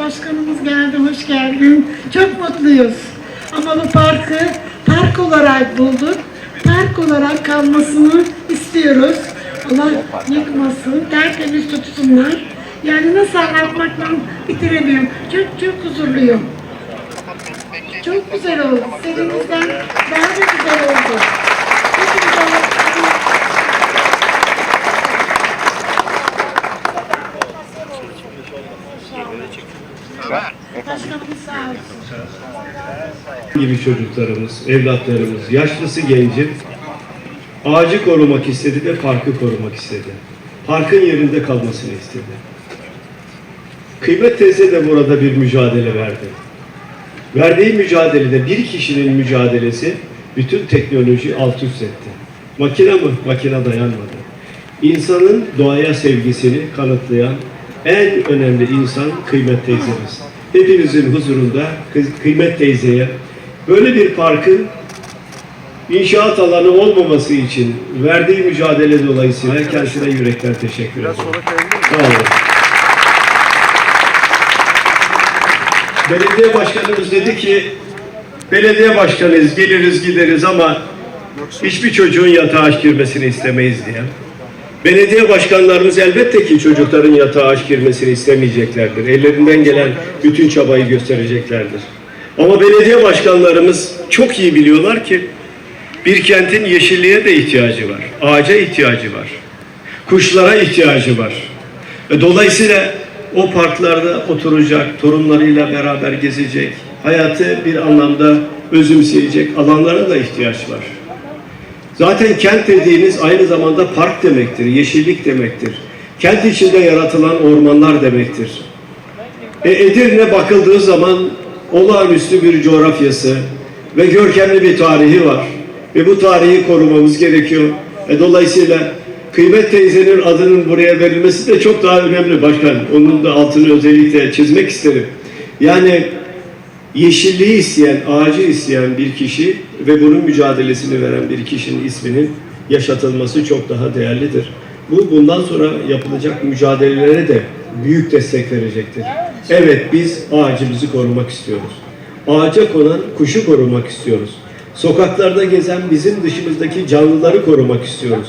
başkanımız geldi, hoş geldin. Çok mutluyuz. Ama bu parkı park olarak bulduk. Park olarak kalmasını istiyoruz. Allah yıkmasın, tertemiz tutsunlar. Yani nasıl anlatmakla bitiremiyorum. Çok çok huzurluyum. Çok güzel oldu. Seninizden daha da güzel oldu. Çok güzel oldu. Başkanımız sağ olsun. gibi çocuklarımız, evlatlarımız, yaşlısı genci ağacı korumak istedi ve parkı korumak istedi. Parkın yerinde kalmasını istedi. Kıymet teyze de burada bir mücadele verdi. Verdiği mücadelede bir kişinin mücadelesi bütün teknoloji alt üst etti. Makine mi? Makine dayanmadı. İnsanın doğaya sevgisini kanıtlayan en önemli insan Kıymet teyzemiz. Hepinizin huzurunda kı- Kıymet teyzeye böyle bir parkın inşaat alanı olmaması için verdiği mücadele dolayısıyla kendisine yürekten teşekkür ederim. Sağ olun. Belediye başkanımız dedi ki belediye başkanıyız geliriz gideriz ama hiçbir çocuğun yatağa girmesini istemeyiz diye. Belediye başkanlarımız elbette ki çocukların yatağa aç girmesini istemeyeceklerdir. Ellerinden gelen bütün çabayı göstereceklerdir. Ama belediye başkanlarımız çok iyi biliyorlar ki bir kentin yeşilliğe de ihtiyacı var. Ağaca ihtiyacı var. Kuşlara ihtiyacı var. E, Dolayısıyla o parklarda oturacak, torunlarıyla beraber gezecek, hayatı bir anlamda özümseyecek alanlara da ihtiyaç var. Zaten kent dediğiniz aynı zamanda park demektir, yeşillik demektir. Kent içinde yaratılan ormanlar demektir. E, Edirne bakıldığı zaman olağanüstü bir coğrafyası ve görkemli bir tarihi var. Ve bu tarihi korumamız gerekiyor. E, dolayısıyla Kıymet teyzenin adının buraya verilmesi de çok daha önemli başkan. Onun da altını özellikle çizmek isterim. Yani yeşilliği isteyen, ağacı isteyen bir kişi ve bunun mücadelesini veren bir kişinin isminin yaşatılması çok daha değerlidir. Bu bundan sonra yapılacak mücadelelere de büyük destek verecektir. Evet biz ağacımızı korumak istiyoruz. Ağaca konan kuşu korumak istiyoruz. Sokaklarda gezen bizim dışımızdaki canlıları korumak istiyoruz.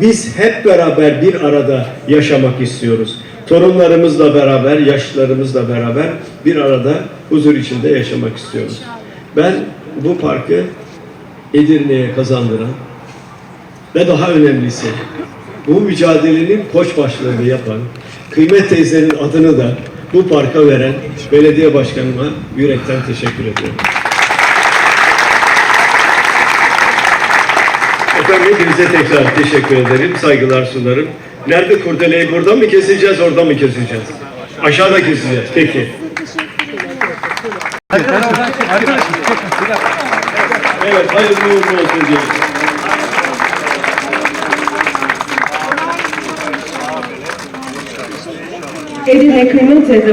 Biz hep beraber bir arada yaşamak istiyoruz. Torunlarımızla beraber, yaşlılarımızla beraber bir arada huzur içinde yaşamak istiyoruz. Ben bu parkı Edirne'ye kazandıran ve daha önemlisi bu mücadelenin koç başlığını yapan Kıymet teyzenin adını da bu parka veren belediye başkanıma yürekten teşekkür ediyorum. Efendim hepinize tekrar teşekkür ederim, saygılar sunarım. Nerede kurdeleyi burada mı keseceğiz, orada mı keseceğiz? Aşağıda keseceğiz, peki. Evet, hayırlı uğurlu olsun diyelim. Edirne Kıymet Teyze